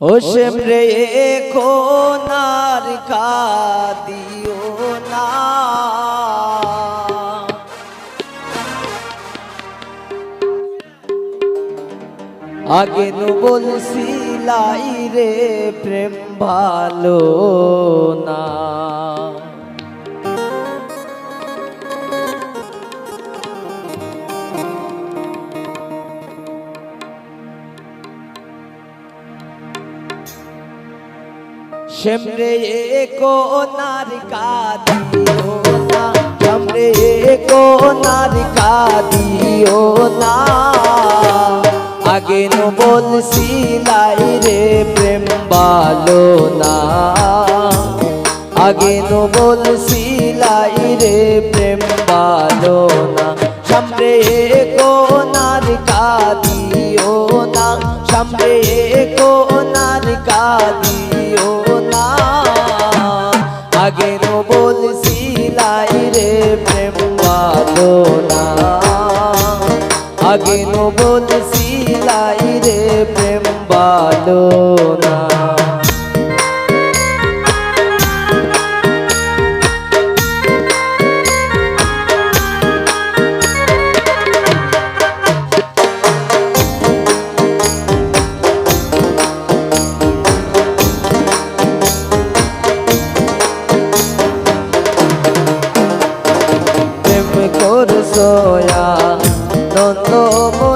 ও শ্যাম রে কোনার কাদিও না। আগে নু বলছিলাই রে প্রেম ভালো না। শ্যামরে কোনার কাদিও না শ্যামরে কোনার কাদিও না। আগে নো বলছিলাই রে প্রেম ভালো না। আগে নো বলছিলাই রে প্রেম ভালো না সামনে কোনার আগে নো বলছিলাই রে প্রেম ভালো না প্রেম করছোয়া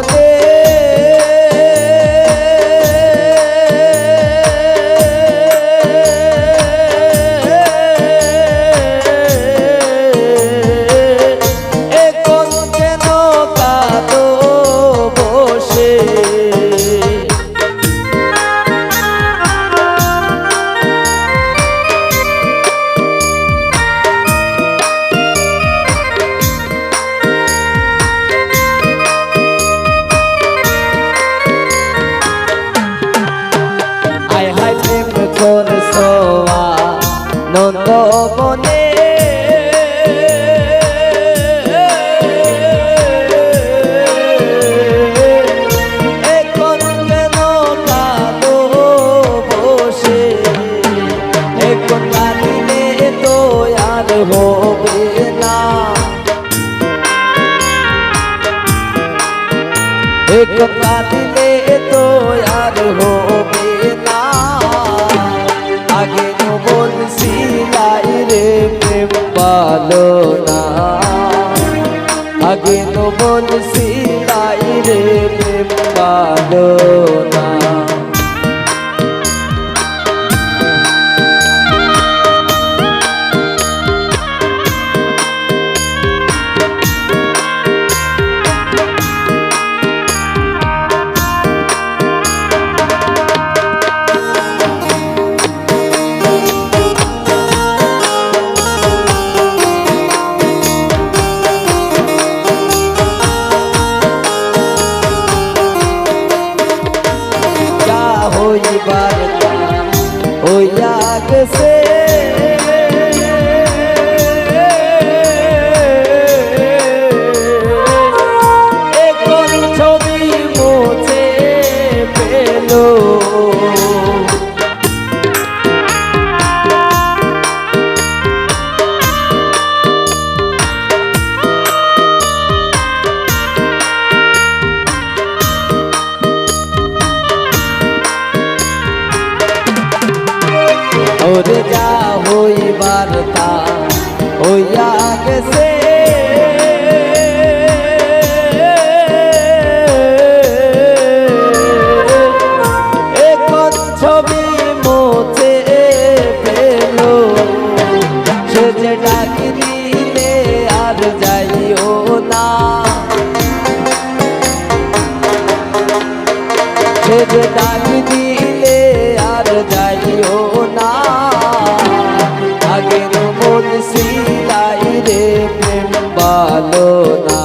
নন্দ মনে আগে তো হইবার ওই গেছে হইবার তা ভালো না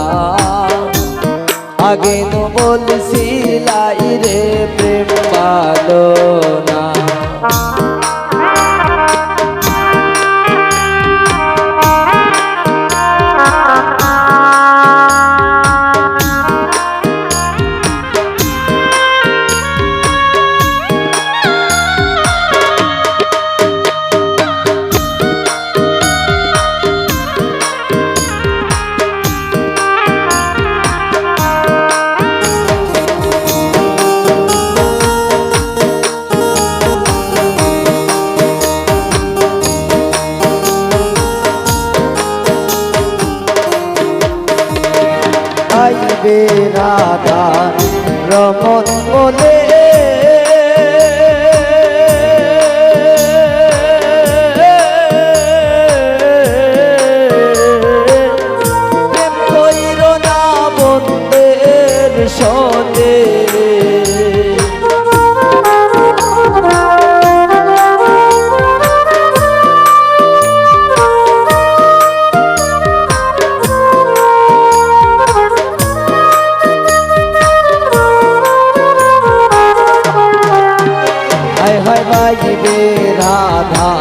হয় বাজিবে রাধা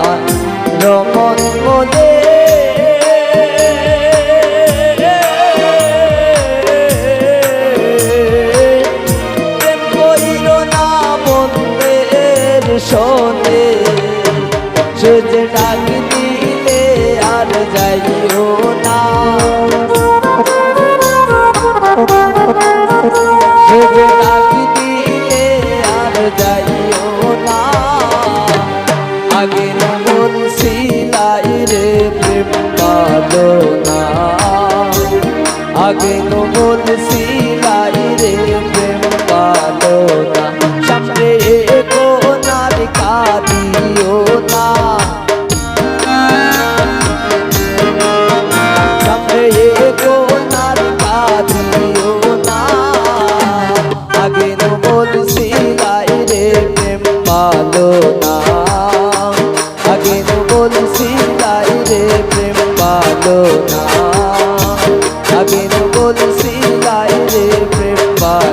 রমন মোদে সনে সে ডাকি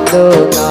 ভালো না।